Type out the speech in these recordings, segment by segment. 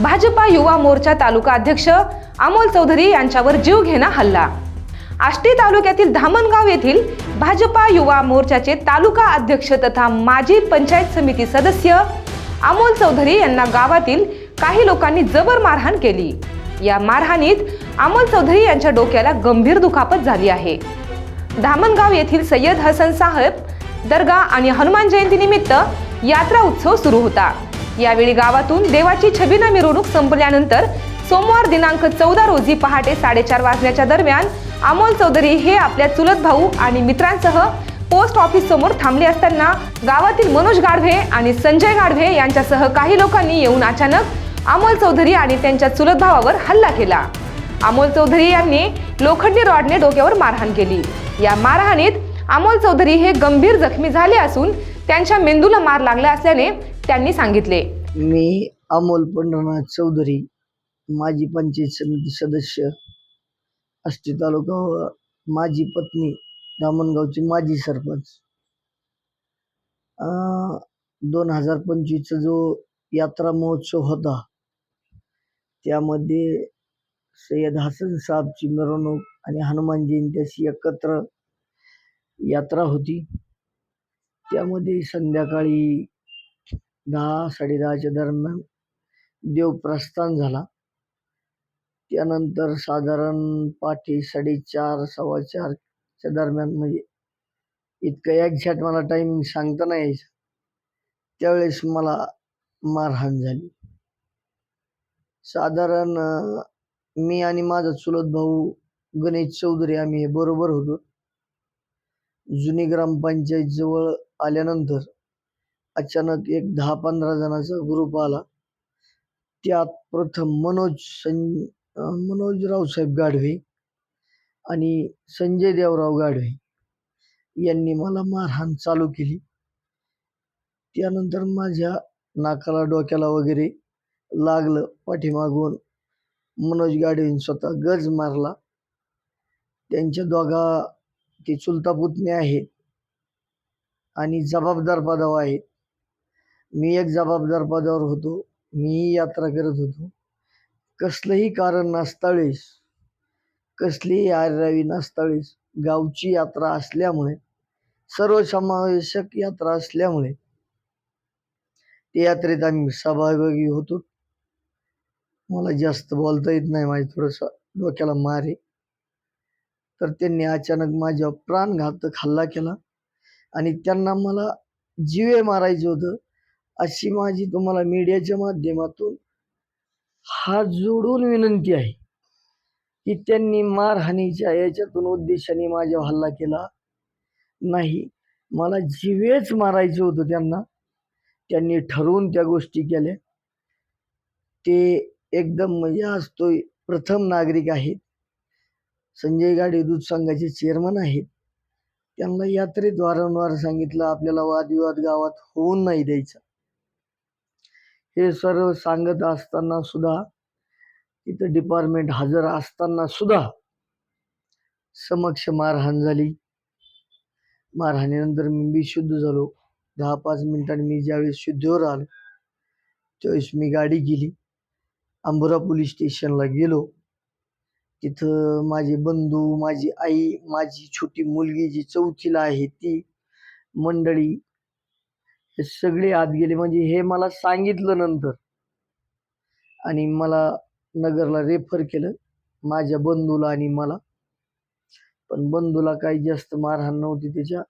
भाजपा युवा मोर्चा तालुका अध्यक्ष अमोल चौधरी यांच्यावर जीवघेणा हल्ला. आष्टी तालुक्यातील धामणगाव येथील भाजपा युवा मोर्चाचे तालुका अध्यक्ष तथा माजी पंचायत समिती सदस्य अमोल चौधरी यांना गावातील काही लोकांनी जबर मारहाण केली. या मारहाणीत अमोल चौधरी यांच्या डोक्याला गंभीर दुखापत झाली आहे. धामणगाव येथील सय्यद हसन साहेब दर्गा आणि हनुमान जयंतीनिमित्त यात्रा उत्सव सुरू होता. यावेळी गावातून देवाची छबिना मिरवणूक संपल्यानंतर सोमवार दिनांक चौदा रोजी पहाटे साडेचार वाजण्याच्या दरम्यान अमोल चौधरी हे आपल्या चुलत भाऊ आणि मित्रांसह पोस्ट ऑफिस समोर थांबले असताना गावातील मनोज गाढवे आणि संजय गाढवे यांच्यासह काही लोकांनी येऊन अचानक अमोल चौधरी आणि त्यांच्या चुलत भावावर हल्ला केला. अमोल चौधरी यांनी लोखंडी रॉडने डोक्यावर मारहाण केली. या मारहाणीत अमोल चौधरी हे गंभीर जखमी झाले असून त्यांच्या मेंदूला मार लागला असल्याने त्यांनी सांगितले. मी अमोल पंढरनाथ चौधरी माजी पंचायत समिती सदस्य आष्टी तालुका व माझी पत्नी धामणगावची माजी सरपंच. दोन हजार पंचवीसचा जो यात्रा महोत्सव होता त्यामध्ये सय्यद हसन साहेबची मिरवणूक आणि हनुमान जयंती अशी एकत्र यात्रा होती. त्यामध्ये संध्याकाळी दहा साडेदहाच्या दरम्यान देव प्रस्थान झाला. त्यानंतर साधारण पाठी साडेचार सव्वा चारच्या दरम्यान म्हणजे इतकं एक्झॅक्ट मला टायमिंग सांगता नाही यायचं. त्यावेळेस मला मारहाण झाली. साधारण मी आणि माझा चुलत भाऊ गणेश चौधरी आम्ही हे बरोबर होतो. जुनी ग्रामपंचायतजवळ आल्यानंतर अचानक एक दहा पंधरा जणांचा ग्रुप आला. त्यात प्रथम मनोज सं मनोज रावसाहेब गाढवे आणि संजय देवराव गाढवे यांनी मला मारहाण चालू केली. त्यानंतर माझ्या नाकाला डोक्याला वगैरे लागलं. पाठीमागून मनोज गाढवेंनी स्वतः गज मारला. त्यांच्या दोघा ते चुलता पुतणे आहेत आणि जबाबदार पदावर आहेत. मी एक जबाबदार पदावर होतो. मीही यात्रा करत होतो. कसलंही कारण नसताळीस कसलीही आररावी नसताळीस गावची यात्रा असल्यामुळे सर्वसमावेशक यात्रा असल्यामुळे त्या यात्रेत आम्ही सहभागी होतो. मला जास्त बोलता येत नाही माझ्या थोडंसं डोक्याला मार आहे. तर त्यांनी अचानक माझ्या प्राणघातक हल्ला केला आणि त्यांना मला जीवे मारायचं होतं. अशी माझी तुम्हाला मीडियाच्या माध्यमातून हात जोडून विनंती आहे की त्यांनी मारहाणीच्या याच्यातून उद्देशाने माझ्या हल्ला केला. नाही मला जीवेच मारायचं होतं त्यांना त्यांनी ठरवून त्या गोष्टी केल्या. ते एकदम म्हणजे आज तो प्रथम नागरिक आहेत. संजय गाडे दूध संघाचे चेअरमन आहेत. त्यांना यात्रेत वारंवार सांगितलं आपल्याला वादविवाद गावात होऊन नाही द्यायचा. हे सर्व सांगत असताना सुद्धा तिथं डिपार्टमेंट हजर असताना सुद्धा समक्ष मारहाण झाली. मारहाणीनंतर मी शुद्ध झालो. दहा पाच मिनिटांनी मी ज्यावेळेस शुद्धीवर आलो त्यावेळेस मी गाडी गेली. अंबुरा पोलीस स्टेशनला गेलो. तिथं माझे बंधू माझी आई माझी छोटी मुलगी जी चौथीला आहे ती मंडळी हे सगळे आत गेले. म्हणजे हे मला सांगितलं नंतर आणि मला नगरला रेफर केलं माझ्या बंधूला आणि मला. पण बंधूला काही जास्त मारहाण नव्हती त्याच्या.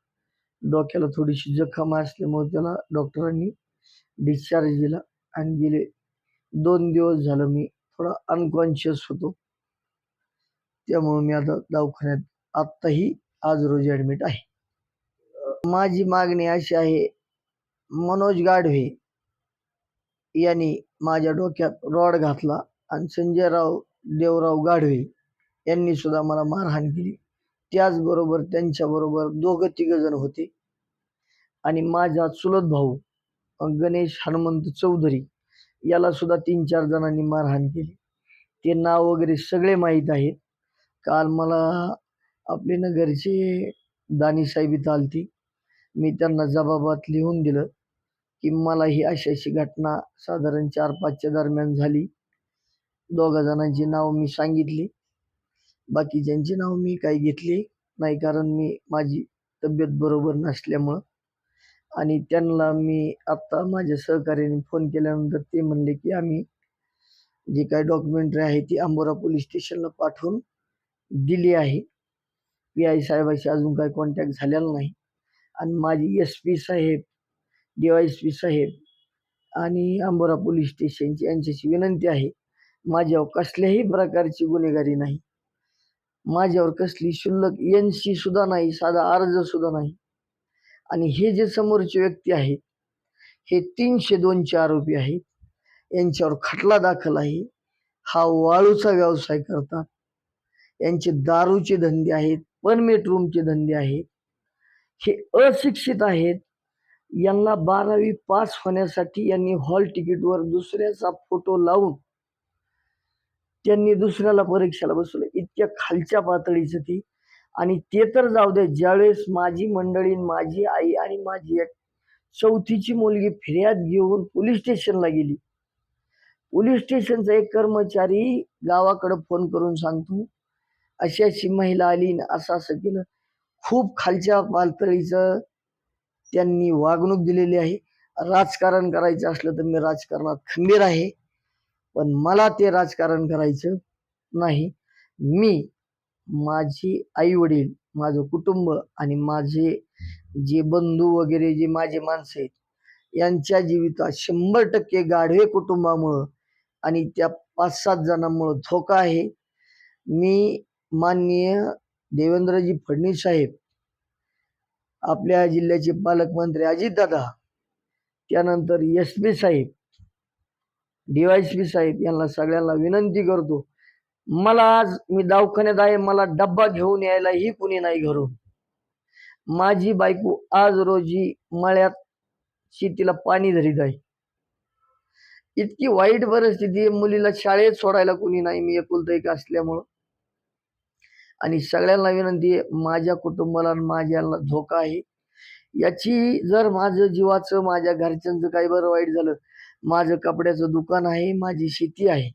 डोक्याला थोडीशी जखम असल्यामुळे त्याला डॉक्टरांनी डिस्चार्ज दिला आणि गेले. दोन दिवस झालं मी थोडा अनकॉन्शियस होतो. त्यामुळे मी आता दवाखान्यात आत्ताही आज रोजी ॲडमिट आहे. माझी मागणी अशी आहे मनोज गाढवे यांनी माझ्या डोक्यात रॉड घातला आणि संजयराव देवराव गाढवे यांनी सुद्धा मला मारहाण केली. त्याचबरोबर त्यांच्याबरोबर दोघं तिघजण होते. आणि माझा चुलत भाऊ गणेश हनुमंत चौधरी याला सुद्धा तीन चार जणांनी मारहाण केली. ते नाव वगैरे सगळे माहीत आहेत. काल मला आपले नगरचे दानीसाहेब इथं आलती. मी त्यांना जबाबात लिहून दिलं. की मला ही अशी अशी घटना साधारण चार पाचच्या दरम्यान झाली. दोघा जणांची नाव मी सांगितली. बाकीच्यांची नाव मी काही घेतली नाही कारण मी माझी तब्येत बरोबर नसल्यामुळं. आणि त्यांना मी आत्ता माझ्या सहकार्याने फोन केल्यानंतर ते म्हणले की आम्ही जे काही डॉक्युमेंटरी आहे ती अंबोरा पोलीस स्टेशनला पाठवून दिली आहे. पी आय साहेबाशी अजून काही कॉन्टॅक्ट झालेला नाही. आणि माझी एस पी साहेब डी वाय एस पी साहेब आणि अंबोरा पोलीस स्टेशनची यांच्याशी विनंती आहे माझ्यावर कसल्याही प्रकारची गुन्हेगारी नाही. माझ्यावर कसली शुल्लक एन सी सुद्धा नाही साधा अर्ज सुद्धा नाही. आणि हे जे समोरचे व्यक्ती आहेत हे तीनशे दोनचे आरोपी आहेत यांच्यावर खटला दाखल आहे. हा वाळूचा व्यवसाय करतात. यांचे दारूचे धंदे आहेत परमेट रूमचे धंदे आहेत. हे अशिक्षित आहेत यांना बारावी पास होण्यासाठी यांनी हॉल तिकीटवर दुसऱ्याचा फोटो लावून त्यांनी दुसऱ्याला परीक्षेला बसवलं. इतक्या खालच्या पातळीचं ती. आणि ते तर जाऊ दे ज्यावेळेस माझी मंडळी माझी आई आणि माझी एक चौथीची मुलगी फिर्याद घेऊन पोलीस स्टेशनला गेली. पोलीस स्टेशनचा एक कर्मचारी गावाकडं फोन करून सांगतो अशी अशी महिला आली न असं असं केलं. खूप खालच्या पातळीचं त्यांनी वागणूक दिलेली आहे. राजकारण करायचं असलं तर मी राजकारणात खंबीर आहे. पण मला ते राजकारण करायचं नाही. मी माझी आई वडील माझं कुटुंब आणि माझे जे बंधू वगैरे जे माझे माणसं आहेत यांच्या जीवितात शंभर टक्के गाढवे कुटुंबामुळं आणि त्या पाच सात जणांमुळं धोका आहे. मी माननीय देवेंद्रजी फडणवीस साहेब आपल्या जिल्ह्याचे पालकमंत्री अजितदादा त्यानंतर एस पी साहेब डीवायसपी साहेब यांना सगळ्यांना विनंती करतो मला आज मी दवाखान्यात आहे मला डब्बा घेऊन यायलाही कुणी नाही घरून. माझी बायको आज रोजी मळ्यात शेतीला पाणी धरीत आहे. इतकी वाईट परिस्थिती मुलीला शाळेत सोडायला कुणी नाही मी एकुलत एक असल्यामुळं. आणि सगळ्यांना विनंती आहे माझ्या कुटुंबाला माझ्याला धोका आहे. याची जर माझं जीवाचं माझ्या घरच्यांचं काही बरं वाईट झालं माझं कपड्याचं दुकान आहे माझी शेती आहे.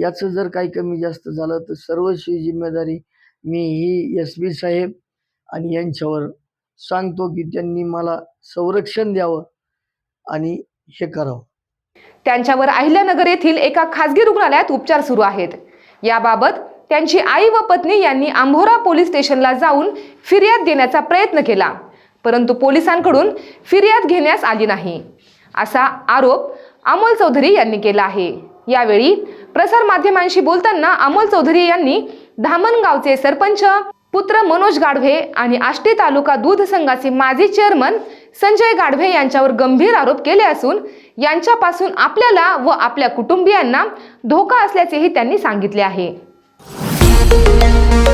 याचं जर काही कमी जास्त झालं तर सर्वस्वी जिम्मेदारी मी ही एस बी साहेब आणि यांच्यावर सांगतो की त्यांनी मला संरक्षण द्यावं आणि हे करावं. त्यांच्यावर अहिल्यानगर येथील एका खासगी रुग्णालयात उपचार सुरू आहेत. याबाबत त्यांची आई व पत्नी यांनी आंभोरा पोलीस स्टेशनला जाऊन फिर्याद देण्याचा प्रयत्न केला. परंतु पोलिसांकडून फिर्याद घेण्यास आली नाही. असा आरोप अमोल चौधरी यांनी केला आहे. यावेळी प्रसारमाध्यमांशी बोलताना अमोल चौधरी यांनी धामणगावचे सरपंच पुत्र मनोज गाढवे आणि आष्टी तालुका दूध संघाचे माजी चेअरमन संजय गाढवे यांच्यावर गंभीर आरोप केले असून यांच्यापासून आपल्याला व आपल्या कुटुंबियांना धोका असल्याचेही त्यांनी सांगितले आहे. Thank you.